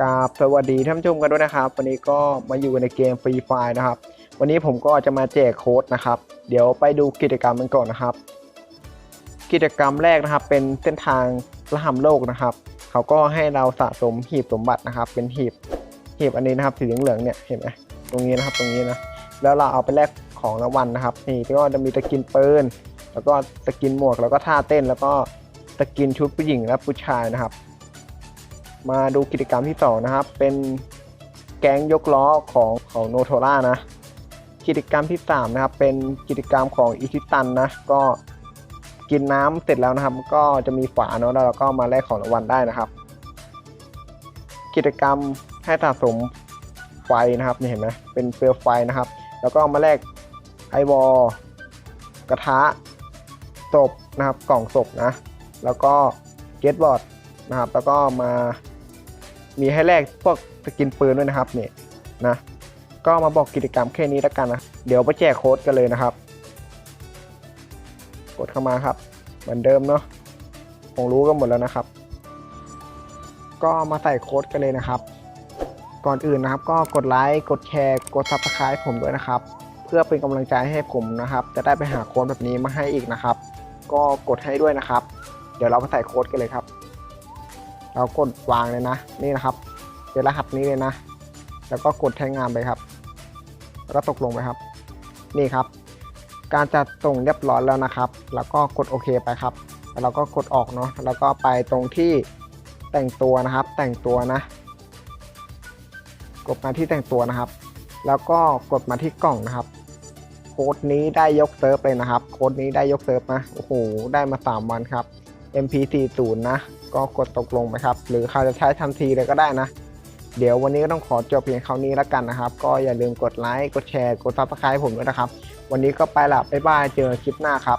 กราบสวัสดีท่านผู้ชมกันด้วยนะครับ วันนี้ก็มาอยู่ในเกมฟรีไฟนะครับ วันนี้ผมก็จะมาแจกโค้ดนะครับ เดี๋ยวไปดูกิจกรรมกันก่อนนะครับ กิจกรรมแรกนะครับ เป็นเส้นทางระหำโลกนะครับ เขาก็ให้เราสะสมหีบสมบัตินะครับ เป็นหีบหีบอันนี้นะครับสีเหลืองๆเนี่ยเห็นไหมตรงนี้นะครับตรงนี้นะแล้วเราเอาไปแลกของรางวัลนะครับนี่ก็จะมีตะกินปืนแล้วก็ตะกินหมวกแล้วก็ท่าเต้นแล้วก็ตะกินชุดผู้หญิงและผู้ชายนะครับ มาดูกิจกรรมที่สองนะครับ เป็นแก๊งยกล้อของของโนโทล่านะ กิจกรรมที่สามนะครับ เป็นกิจกรรมของอิชิตันนะ ก็กินน้ำเสร็จแล้วนะครับ ก็จะมีฝาเนาะแล้วเราก็มาแลกของรางวัลได้นะครับ กิจกรรมให้สะสมไฟนะครับนี่เห็นไหมเป็นเปลวไฟนะครับ แล้วก็มาแลกไอวอลกระทะศพนะครับ กล่องศพนะ แล้วก็เกตบอร์ดนะครับ แล้วก็มา มีให้แลกพวกสกินปืนด้วยนะครับนี่นะ ก็มาบอกกิจกรรมแค่นี้แล้วกันนะเดี๋ยวไปแจกโค้ดกันเลยนะครับ กดเข้ามาครับ เหมือนเดิมเนาะคงรู้กันหมดแล้วนะครับ ก็มาใส่โค้ดกันเลยนะครับ ก่อนอื่นนะครับ ก็กดไลค์กดแชร์กดซับสไครต์ผมด้วยนะครับ เพื่อเป็นกำลังใจให้ผมนะครับ จะได้ไปหาโค้ดแบบนี้มาให้อีกนะครับ ก็กดให้ด้วยนะครับ เดี๋ยวเราไปใส่โค้ดกันเลยครับ เรากดวางเลยนะ นี่นะครับเป็นรหัสนี้เลยนะ แล้วก็กดใช้งานไปครับ แล้วก็ตกลงไปครับ นี่ครับ การจัดส่งเรียบร้อยแล้วนะครับ แล้วก็กดโอเคไปครับ แล้วเราก็กดออกเนาะ แล้วก็ไปตรงที่แต่งตัวนะครับ แต่งตัวนะ กดมาที่แต่งตัวนะครับ แล้วก็กดมาที่กล่องนะครับ โค้ดนี้ได้ยกเซิร์ฟเลยนะครับ โค้ดนี้ได้ยกเซิร์ฟนะ โอ้โห ได้มา 3 วันครับ MP40 นะ ก็กดตกลงไปครับ หรือเขาจะใช้ทันทีเลยก็ได้นะ เดี๋ยววันนี้ก็ต้องขอจบเพียงเท่านี้แล้วกันนะครับ ก็อย่าลืมกดไลค์ กดแชร์ กดซับสไครต์ผมด้วยนะครับ วันนี้ก็ไปละบ๊ายบาย เจอกันคลิปหน้าครับ